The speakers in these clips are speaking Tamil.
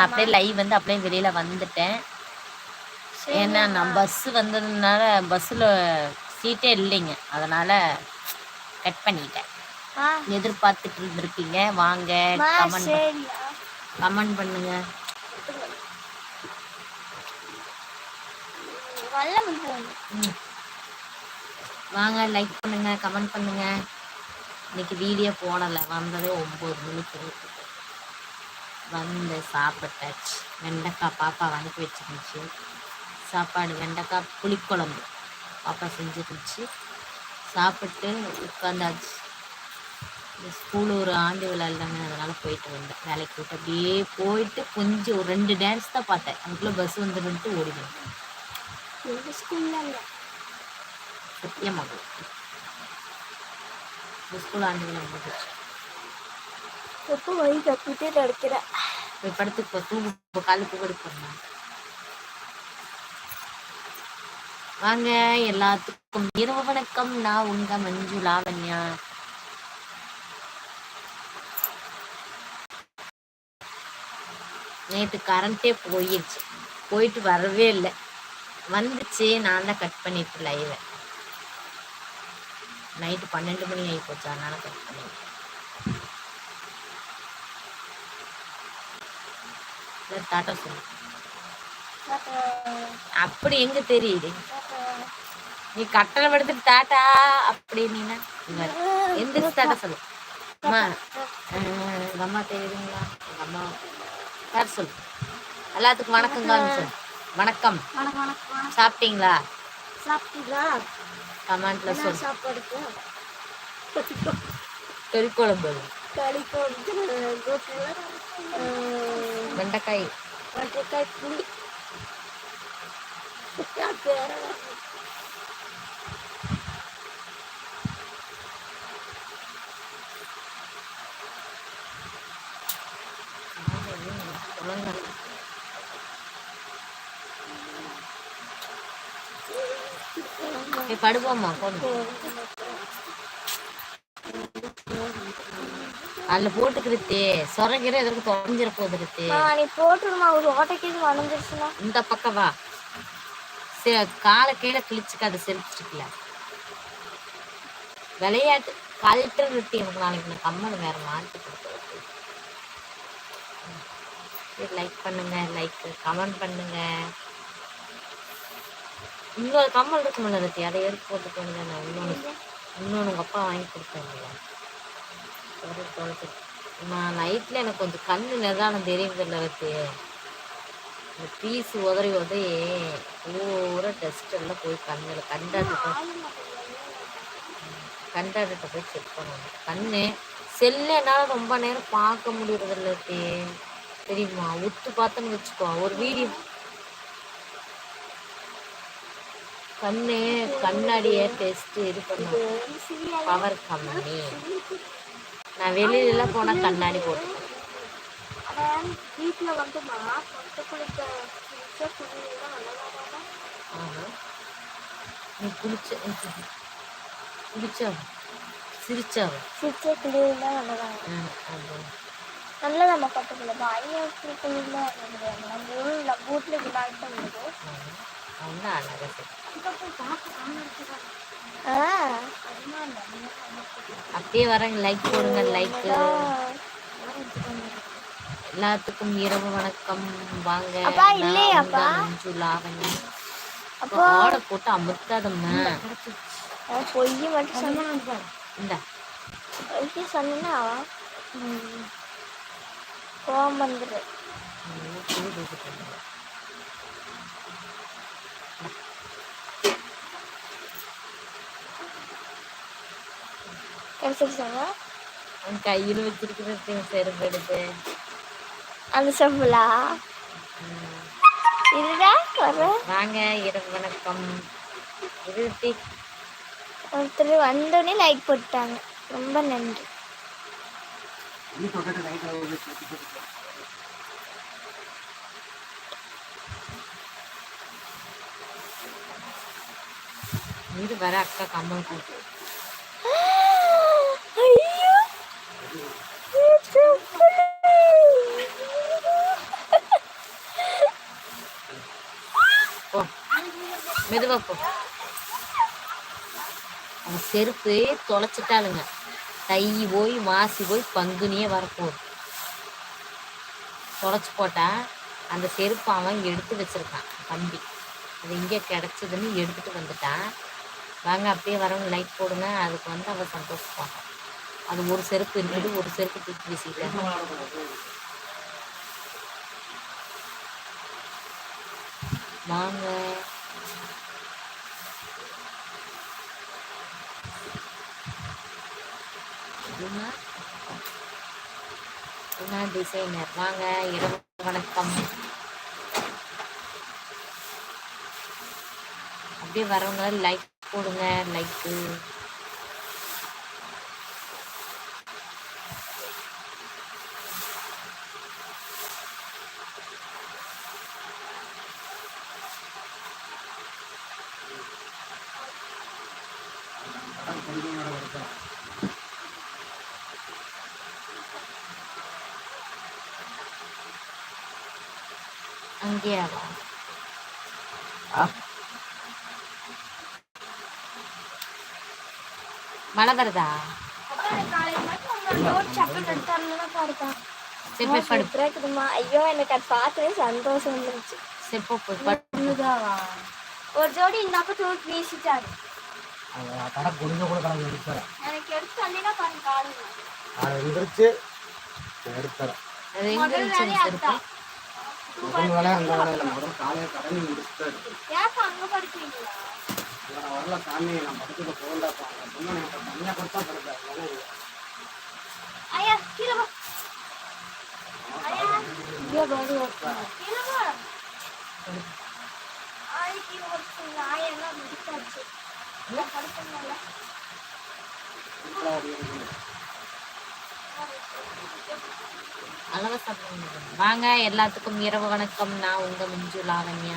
நான் அப்படியே லைவ் வந்து அப்படியே வெளியில வந்துட்டேன். ஏன்னா நான் பஸ் வந்ததுனால பஸ்ஸில் சீட்டே இல்லைங்க. அதனால கட் பண்ணிட்டேன். எதிர்பார்த்துட்டு இருந்திருப்பீங்க. வாங்க கமெண்ட் கமெண்ட் பண்ணுங்க. வாங்க லைக் பண்ணுங்க கமெண்ட் பண்ணுங்க. இன்னைக்கு வீடியோ போடலை. வந்ததே ஒம்பது மணிக்கு வந்து சாப்பிட்டாச்சு. வெண்டைக்காய் பாப்பா அனுப்பி வச்சிருந்துச்சு. சாப்பாடு வெண்டைக்காய் புளிக்குழம்பு பாப்பா செஞ்சுருந்துச்சு. சாப்பிட்டு உட்காந்தாச்சு. இந்த ஸ்கூல் ஒரு ஆண்டு இல்லைங்க அதனால போயிட்டு வந்தேன். வேலைக்கு போயிட்டு அப்படியே போயிட்டு கொஞ்சம் ஒரு ரெண்டு டான்ஸ் தான் பார்த்தேன். அதுக்குள்ளே பஸ் வந்துடுன்ட்டு ஓடி வந்தேன் ஸ்கூல்ல சத்தியமாக ஸ்கூல் ஆண்டு விழா முடிஞ்சிச்சு. எப்போ வழி தப்பிட்டே நடக்கிறேன். போய் படத்துக்கு போ தூங்கு இப்போ காலுக்கு படுக்கணும் வாங்க எல்லாத்துக்கும் இரவு வணக்கம். நான் உங்க மஞ்சு லாவண்யா. நேற்று கரண்ட்டே போயிடுச்சு. போயிட்டு வரவே இல்லை. வந்துச்சு. நான் தான் கட் பண்ணிட்டு லைவை நைட்டு பன்னெண்டு மணி ஆகி போச்சு. அதனால கட் பண்ணிட்டேன் இல்ல, டாட்டா சொல்லு அப்படி எங்க தெரியுது? நீ கட்டளை படுத்துட்டு டாட்டா அப்படின்னா எந்திரிச்சு டாட்டா சொல்லு. அம்மா அஹ், எங்க அம்மா தெரியுதுங்களா? எங்க அம்மா யார் சொல்லு. எல்லாத்துக்கும் வணக்கங்க சொல்லு. வணக்கம். சாப்பிட்டீங்களா? சாப்பிட்டீங்களா? கமெண்ட்ல சொல்லு. சாப்பாடுக்கு? கறி குழம்பு. கோட்டில் வெண்டைக்காய். வெண்டைக்காய் புளி. படுவோம்மா கொண்டு அதில் போட்டுக்கிருத்தே சொரங்கிற எதற்கு தொலைஞ்சிட போகுது நீ போட்டுருமா ஒரு ஓட்டைக்கு வளைஞ்சிருச்சுன்னா இந்த பக்கம் வா. சே காலை கீழே கிழிச்சுக்காது செல்ஃபிஸ்டிக்கல விளையாட்டு கழட்டு நிறுத்தி எனக்கு நாளைக்கு நான் கம்மல் வேற மாற்றி கொடுத்து லைக் பண்ணுங்க லைக் கமெண்ட் பண்ணுங்க. இன்னொரு கம்மல் இருக்குமில்ல அதை எடுத்து போட்டு போனது நான் இன்னொன்று இன்னொன்று உங்கள் அப்பா வாங்கி கொடுத்தாங்க ஒரு தொலைச்சு நான் நைட்டில் எனக்கு கொஞ்சம் கண்ணு நிதானம் தெரியுதில்ல ரத்தி. இந்த பீஸ் உதறி உதறி பூரா டஸ்ட் எல்லாம் போய் கண்ணில். கண்டாட்டு கண்டாட்டு போய் செக் பண்ணணும். கண்ணு செல்லு என்னால் ரொம்ப நேரம் பார்க்க முடியறதில்ல தே தெரியுமா? உத்து பார்த்தோன்னு வச்சுக்கோ ஒரு வீடியோ கண்ணு கண்ணாடியை டெஸ்ட் இது பண்ணும் பவர் கம்மி நான் வெளியிலலாம் போனால் கண்ணாடி அவன் வீட்டில் ஆமா. நீ குளிச்ச குளிச்சா சிரிச்சாவ சிரிச்ச குளிர்லாம் நல்லதாக நல்லா நம்ம கட்டுக்கல பயங்கர குளிர்லாம் நம்ம ஊர் நம்ம வீட்டில் விளையாட்டு அப்படியே வரேங்க லைக் போடுங்க லைக் எல்லாத்துக்கும் இரவு வணக்கம். வாங்க மஞ்சு லாவணி அப்போ. ஆடை போட்டு அமுத்தாதம்மா. பொய் மட்டும் சொன்னான் இந்த. பொய் சொன்னா கோவம் சொன்னா அவன் கையில் வச்சிருக்கிறது செருப்பு எடுத்து. அந்த செவ்வளா இதுதான் வர வாங்க இரவு வணக்கம். இருபத்தி ஒருத்தர் வந்தோடனே லைக் போட்டாங்க. ரொம்ப நன்றி. இது வர அக்கா கம்மல் போட்டு ஐயோ மெதுவா போ செருப்பு தொலைச்சிட்டாளுங்க. தை போய் மாசி போய் பங்குனியே வரப்போகுது. தொலைச்சி போட்டா அந்த செருப்பு அவன் எடுத்து வச்சிருக்கான் தம்பி அது இங்கே கிடச்சதுன்னு எடுத்துட்டு வந்துட்டான். வாங்க அப்படியே வரவங்க லைட் போடுங்க. அதுக்கு வந்து அவன் சந்தோஷப்பாங்க அது ஒரு செருப்பு இருக்குது ஒரு செருப்பு தூக்கி வீசிட்டேன் வாங்க. அப்படின்னா டிசைனர் வாங்க இரவு வணக்கம். அப்படியே வரவங்க லைக் போடுங்க லைக்கு அங்கேயா வா மழை வருதா காலையில் மட்டும் உங்க நோட் சப்பல் எடுத்தாருன்னா பாருப்பா சரி போய் படு இருக்குதுமா ஐயோ எனக்கு அது பார்த்ததே சந்தோஷம் வந்துருச்சு சரி போ போய் படு ஒரு ஜோடி இந்த அப்ப தூக்கி வீசிட்டாரு கடை கொஞ்சம் கூட கணக்கு எடுத்துறேன் எனக்கு எடுத்து தள்ளினா பாருங்க காடுங்க அதை எந்திரிச்சு எடுத்துறேன் அது எங்க இருந்துச்சு செருப்பு முதல் வேலை அந்த வேலை இல்லை முதல் காலையில் கடை நீ முடிச்சுட்டு எடுத்து ஏப்பா அங்க படிக்கிறீங்களா? நான் வரல சாமி நான் படுத்துட்டு போகண்டாப்பா சொன்னா எனக்கு தனியாக கொடுத்தா படுத்தேன் ஐயா கீழே ஆய் முடிச்சாச்சு. அளவா சாப்பிடுங்க. வாங்க எல்லாத்துக்கும் இரவு வணக்கம். நான் உங்க மிஞ்சு லாவண்யா.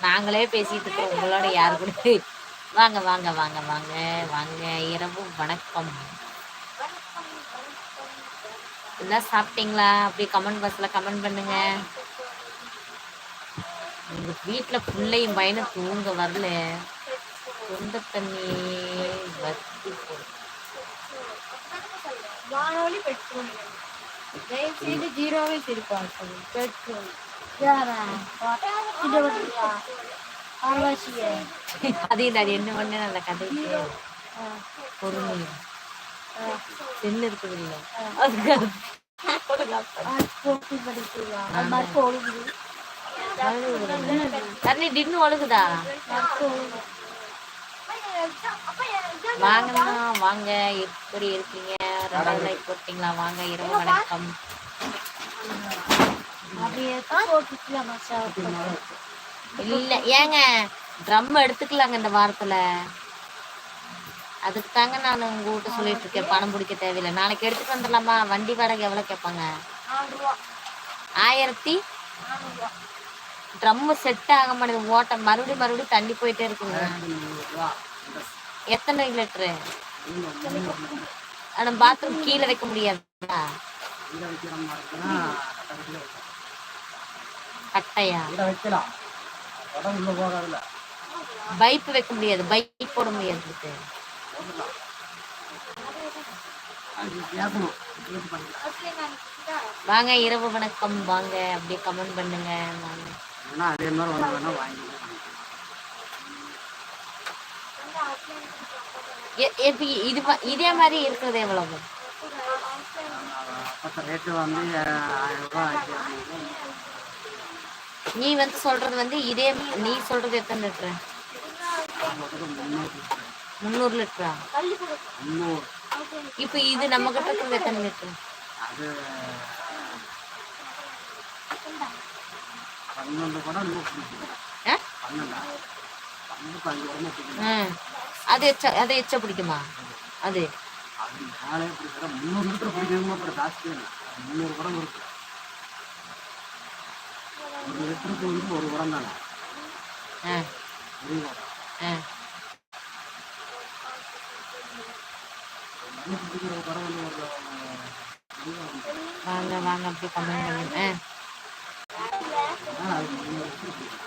நாங்களே பேசிட்டு இருக்கோம் உங்களோட யாரு கூட? வாங்க வாங்க வாங்க வாங்க வாங்க. இரவு வணக்கம். எல்லாம் சாப்பிட்டீங்களா? அப்படி கமெண்ட் பாக்ஸில் கமெண்ட் பண்ணுங்க. எங்க வீட்டுல பிள்ளையும் பையனும் தூங்க வரல. சொந்த தண்ணி வத்தி போகுது வானொலி பெட்ரோல் தயவு செய்து ஜீரோவே சிரிப்பாங்க பெட்ரோல். அது என்ன பண்ண அந்த கதைக்கு பொறுமை செல்லு இருக்குது இல்ல தண்ணி டின்னு ஒழுகுதா வாங்கண்ணா வாங்க. எப்படி இருக்கீங்க? ரெண்டாவது லைக் போட்டீங்களா? வாங்க இரவு வணக்கம். இல்ல ஏங்க ட்ரம் எடுத்துக்கலாங்க இந்த வாரத்துல. அதுக்கு தாங்க நான் உங்ககிட்ட சொல்லிட்டு இருக்கேன். பணம் பிடிக்க தேவையில்லை. நாளைக்கு எடுத்துட்டு வந்துடலாமா? வண்டி வாடகை எவ்வளவு கேட்பாங்க? ஆயிரத்தி? நானூறு ரூபா ட்ரம் செட் ஆக மாட்டேங்குது. ஓட்ட மறுபடியும் மறுபடியும் தண்ணி போயிட்டே இருக்குங்க. எத்தனை லிட்டரு? ஆனா பாத்ரூம் கீழே வைக்க முடியாதா? கட்டையா? வைக்கலாம். பைப் வைக்க முடியாது. பைப் போட முடியாது வாங்க இரவு வணக்கம். வாங்க அப்படியே கமெண்ட் பண்ணுங்க. வாங்க. அதே மாதிரி வாங்கி வந்து ஆஃப்லைன் எ- எப்படி இது இதே மாதிரி இருக்கிறது எவ்வளவு? நீ வந்து சொல்றது வந்து இதே நீ சொல்றது எத்தனை லிட்டரு? முந்நூறு லிட்டரா? இப்போ இது நம்ம கிட்ட இருக்கிறது எத்தனை லிட்டரு? பன்னெண்டு கூட அது எச்ச அது எச்ச பிடிக்குமா? அது. வாங்க வாங்க அப்படியே கமெண்ட் பண்ணுங்க ஆ ஆ, அது முந்நூறு லிட்டர் பிடிக்கும். முந்நூறு லிட்டர் அவன் போட்டு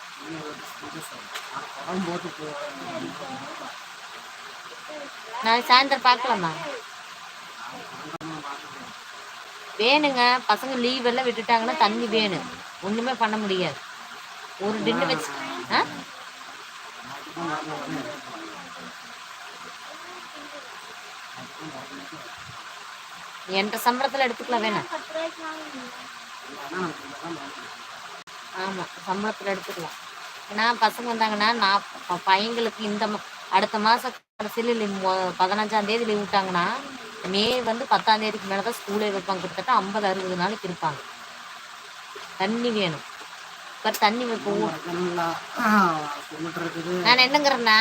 போ நான் சாயந்தரம் பார்க்கலாமா? வேணுங்க. பசங்க லீவ் எல்லாம் விட்டுட்டாங்கன்னா தண்ணி வேணும் ஒண்ணுமே பண்ண முடியாது. ஒரு டின்னு வச்சு ஆ? என்ற சம்பளத்துல எடுத்துக்கலாம் வேணாம் ஆமா சம்பளத்துல எடுத்துக்கலாம். ஏன்னா பசங்க வந்தாங்கன்னா நான் பையங்களுக்கு இந்த அடுத்த மாசம் கடைசியில் லீவ் பதினஞ்சாம் தேதி லீவ் விட்டாங்கன்னா மே வந்து பத்தாம் தேதிக்கு மேலே தான் ஸ்கூலே வைப்பாங்க. கிட்டத்தட்ட ஐம்பது அறுபது நாளைக்கு இருப்பாங்க. தண்ணி வேணும். இப்போ தண்ணி வைப்போம் நான் என்னங்கிறேன்னா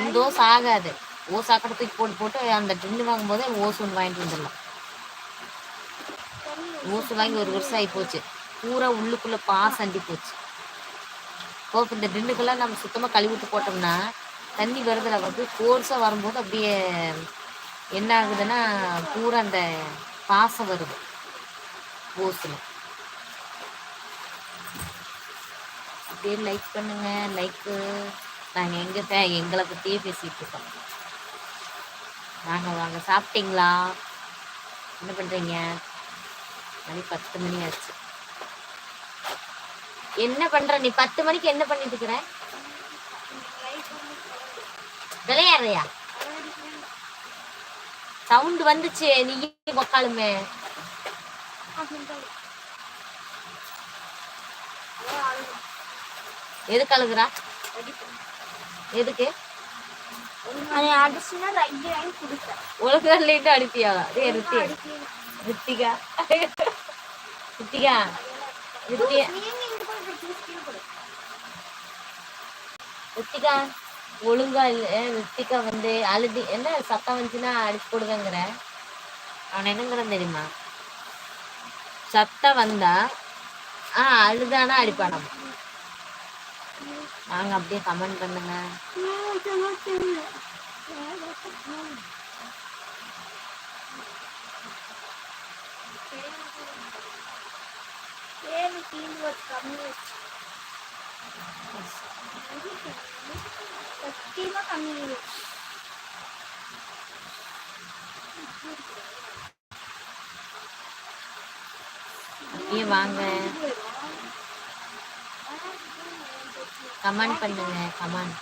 இந்த ஓஸ் ஆகாது. ஓஸ் ஆக்கடை தூக்கி போட்டு போட்டு அந்த டின்னு வாங்கும்போதே ஓஸ் ஒன்று வாங்கிட்டு வந்துடலாம். ஓஸ் வாங்கி ஒரு வருஷம் ஆகி போச்சு. பூரா உள்ளுக்குள்ள பாஸ் அண்டி போச்சு. கோப்பு இந்த டின்னுக்கெல்லாம் நம்ம சுத்தமாக கழுவிட்டு போட்டோம்னா தண்ணி வருதில் வந்து கோர்ஸாக வரும்போது அப்படியே என்ன ஆகுதுன்னா பூரா அந்த பாசம் வருது. ஓஸில் அப்படியே லைக் பண்ணுங்க. லைக்கு நாங்கள் எங்கே பே எங்களை பற்றியே பேசிகிட்டு இருக்கோம். வாங்க வாங்க. சாப்பிட்டீங்களா? என்ன பண்ணுறீங்க மணி பத்து மணி ஆச்சு. என்ன பண்ற? நீ பத்து மணிக்கு என்ன பண்ணிட்டு இருக்கிற? விளையாடுறியா? சவுண்ட் வந்துச்சு. நீ உக்காளுமே. எதுக்கு அழுகுறா? எதுக்கு? அதை அடிச்சுன்னா ரைட் வாங்கி கொடுத்தேன் உனக்கு சொல்லிட்டு அனுப்பியா? டேய் ரித்தி ரித்திகா. ரித்திகா ரித்தியா நீங்க இங்க போய் பிரச்சனை கீழே போடு ரித்திகா ஒழுங்கா இல்ல ரித்திகா வந்து அழுதி என்ன சத்தம் வந்துச்சுன்னா அடிச்சு போடுவேங்கிற. அவன் என்னங்கிறான் தெரியுமா? சத்தம் வந்தா ஆ அழுதானா அடிப்பானாம் வாங்க அப்படியே கமெண்ட் பண்ணுங்க. வச்சு கம்மி வச்சு சத்தியமா கம்மி வச்சு அப்படியே வாங்க கமெண்ட் பண்ணுங்க கமெண்ட்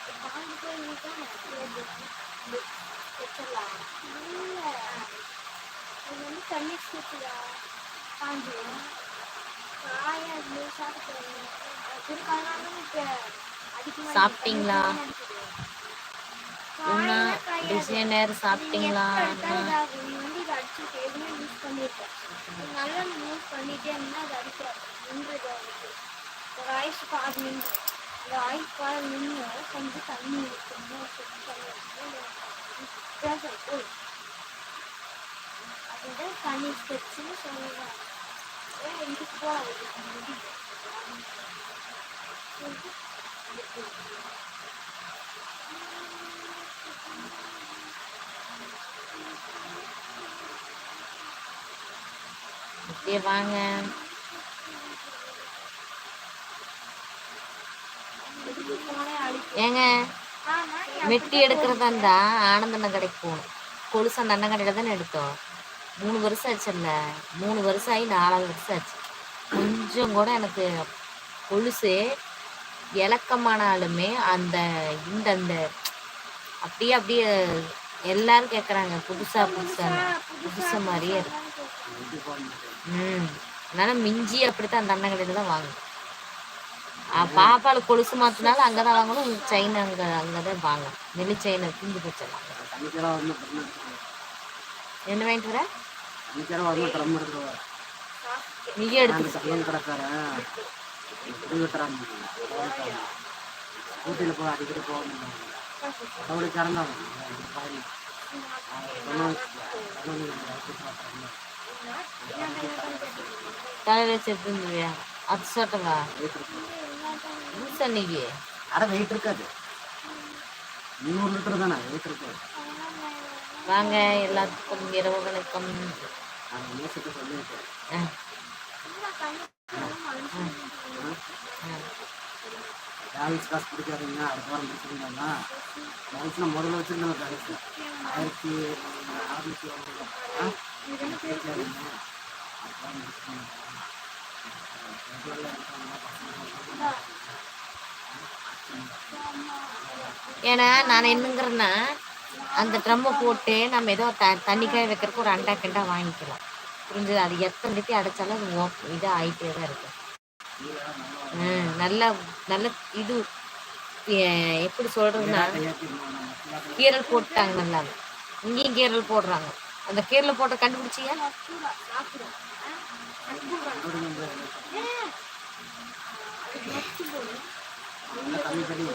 தண்ணி சூத்துடா காஞ்சிடும் காய சாப்பிட்டு சாப்பிட்டீங்களா? உண்ணா டிசைனர் சாப்பிட்டீங்களா? நல்லா யூஸ் பண்ணிட்டே இருந்தா அது அடிக்காது நின்றுது அவனுக்கு ஒரு ஆயுஷ் பாதி நின்று அந்த ஆயுஷ் பாதி நின்று கொஞ்சம் தண்ணி இருக்கணும் அதுதான் தண்ணி ஸ்டெப்ஸ்னு சொல்லுவாங்க இதுக்கு போகாது அப்படியே வாங்க. ஏங்க மெட்டி எடுக்கிறதா இருந்தா ஆனந்தண்ண கடைக்கு போகணும். கொலுசு அந்த அண்ணன் கடையில தானே எடுத்தோம். மூணு வருஷம் ஆச்சுல்ல. மூணு வருஷம் ஆகி நாலாவது வருஷம் ஆச்சு. கொஞ்சம் கூட எனக்கு கொலுசு இலக்கமானாலுமே அந்த இந்த அந்த அப்படியே அப்படியே எல்லாரும் கேட்குறாங்க புதுசா புதுசா புதுசா மாதிரியே இருக்கு. ம். அதனால மிஞ்சி அப்படித்தான் அந்த அண்ணன் கடையில தான் வாங்கணும் பாப்பாளுக்கு கொலுசு மாத்தினாலும் அங்கே தான் வாங்கணும். செயின் அங்கே அங்கே தான் வாங்கணும் நெல்லி செயின் பிஞ்சு எடுத்துட்டு என்ன வாங்கிட்டு வர? நீயே எடுத்து அந்த கல்யாண கடைக்காரன் இது வெட்டுறாங்க ஊட்டியில் போய் அடிக்கடி போக முடியும் அப்படி கறந்தாங்க தலையில செத்து இருந்துவியா அது சொல்லட்டவா அன்னைக்கு அட வெயிட் இருக்காது நூறு லிட்டர் தானே வெயிட் இருக்காது வாங்க எல்லாத்துக்கும் இரவு வணக்கம் நான் நேசத்தை சொல்லியிருக்கேன் ஆ, ஆ. பேலன்ஸ் காசு பிடிக்காதீங்க அடுத்த வாரம் பிடிச்சிருந்தோம்னா டான்ஸ்னால் முதல்ல வச்சுருந்தோம் பேலன்ஸ் ஆயிரத்தி அறுநூத்தி ஏன்னா நான் என்னங்கிறேன்னா அந்த ட்ரம்மை போட்டு நம்ம ஏதோ த தண்ணிக்காய் வைக்கிறதுக்கு ஒரு அண்டா கண்டா வாங்கிக்கலாம். புரிஞ்சுது? அது எத்தனை லிட்டி அடைச்சாலும் அது இதாக ஆகிட்டே தான் இருக்கும் ம் நல்ல நல்ல இது எப்படி சொல்றதுன்னா கீரல் போட்டாங்க நல்லா. இங்கேயும் கீரல் போடுறாங்க. அந்த கீரல் போட்ட கண்டுபிடிச்சியா? கம்மி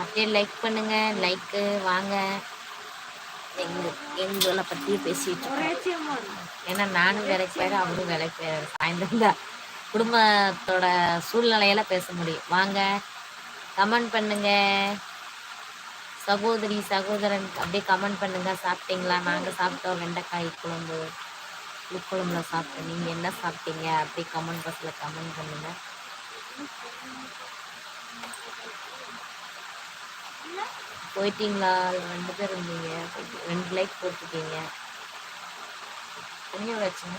அப்படியே லைக் பண்ணுங்க லைக்கு வாங்க. எங்க எங்களை பற்றி பேசிட்டு இருக்கோம். ஏன்னா நானும் வேலைக்கு போயிடுறேன் அவரும் வேலைக்கு போயிடுறாரு. சாயந்தரம் தான். குடும்பத்தோட சூழ்நிலையில பேச முடியும். வாங்க கமெண்ட் பண்ணுங்க. சகோதரி சகோதரன் அப்படியே கமெண்ட் பண்ணுங்க. சாப்பிட்டீங்களா? நாங்கள் சாப்பிட்டோம். வெண்டைக்காய் குழம்பு புளிக்குழம்புல சாப்பிட்டோம். நீங்கள் என்ன சாப்பிட்டீங்க? அப்படியே கமெண்ட் பாக்ஸில் கமெண்ட் பண்ணுங்க. போயிட்டீங்களா? ரெண்டு பேர் இருந்தீங்க ரெண்டு லைக் போட்டிருக்கீங்க. என்ன வச்சுங்க.